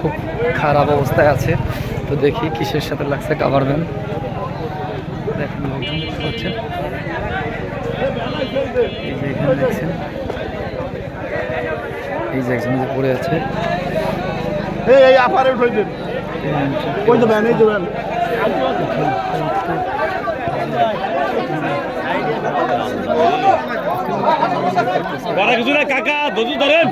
খুব খারাপ অবস্থায় আছে। তো দেখি কিসের সাথে লাগছে কাভার ভ্যান দেখেন লোকজন দেখতে এই যে এখানে দেখছেন। এই যে একজন যে পড়ে আছে। এই এই আপারে উঠাই দেন ওই এই কিছু না কাকা ধরেন।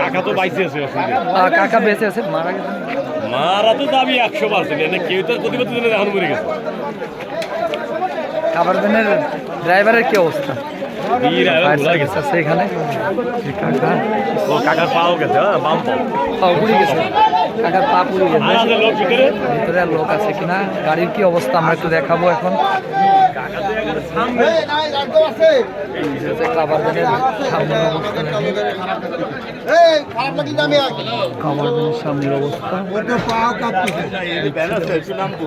কাকা তো বাইসে আছে কাকা বেঁচে আছে মারা গেছে। মারা তো দাবি একশো পার্সেন্ট এনে কেউ তো প্রতিবাদ এখন মরে গেছে। কাভার ভ্যানের ড্রাইভারের কি অবস্থা? ও কাকার পাও গেছে বাম পাও। পুড়ে গেছে। কাকার পা পুড়ে গেছে। লোক ভিতরে? ভিতরে লোক আছে কিনা? গাড়ির কি অবস্থা? আমরা একটু দেখাবো এখন। তো আছে ভ্যানের সামনের দেখেন। এই খারাপ লাগি না আমি কাভার ভ্যানের সামনের অবস্থা ওটা পাও কাঁপতেছে এই ব্যানার আছে নামবো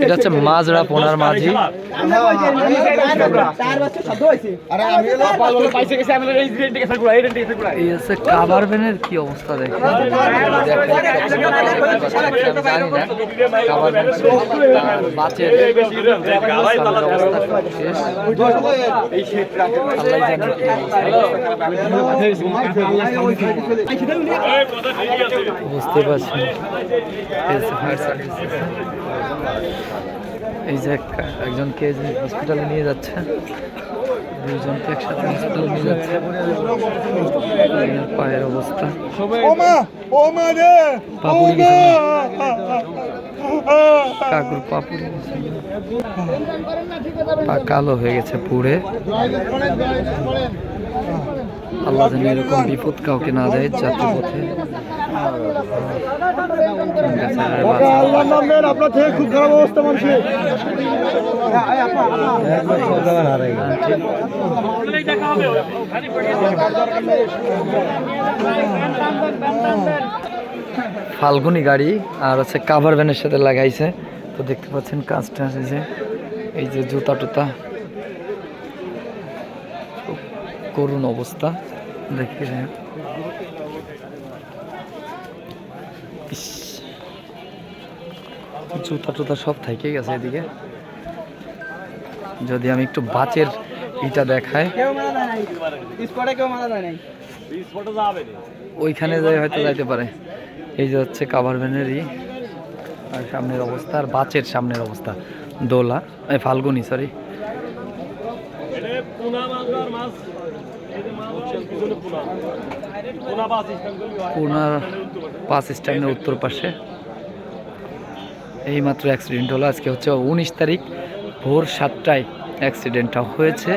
এটা হচ্ছে মাজরা পোনার মাঝি আরে আমি এলো পালো পাইছে গেছে আমি এই রেন্ট কে সারগুলা এই রেন্ট কে সারগুলা এই হচ্ছে কাভার ভ্যানের কি অবস্থা ভ্যান বাচের শেষ বুঝতে পারছি এই যে এক- একজনকে যে হসপিটালে নিয়ে যাচ্ছে দুজনকে একসাথে হসপিটালে নিয়ে যাচ্ছে। পায়ের অবস্থা। কাকুর পা পুড়ে গেছে পা কালো হয়ে গেছে পুড়ে। আল্লাহ যেন এরকম বিপদ কাউকে না দেয় যাতে পথে ফাল্গুনি গাড়ি আর হচ্ছে কাভার ভ্যানের সাথে লাগাইছে। তো দেখতে পাচ্ছেন কাজটা যে এই যে জুতা টুতা। করুণ অবস্থা। দেখি জুতা টুতা সব থেকে গেছে এদিকে। যদি আমি একটু বাচের ইটা দেখাই। ওইখানে যাই হয়তো যাইতে পারে। এই যে হচ্ছে কাভার ভ্যানেরই আর সামনের অবস্থা আর বাচের সামনের অবস্থা। দোলা এই ফাল্গুনি সরি পুনার বাস স্ট্যান্ডের উত্তর পাশে। এই মাত্র অ্যাক্সিডেন্ট হলো। আজকে হচ্ছে উনিশ তারিখ ভোর সাতটায় অ্যাক্সিডেন্টটা হয়েছে।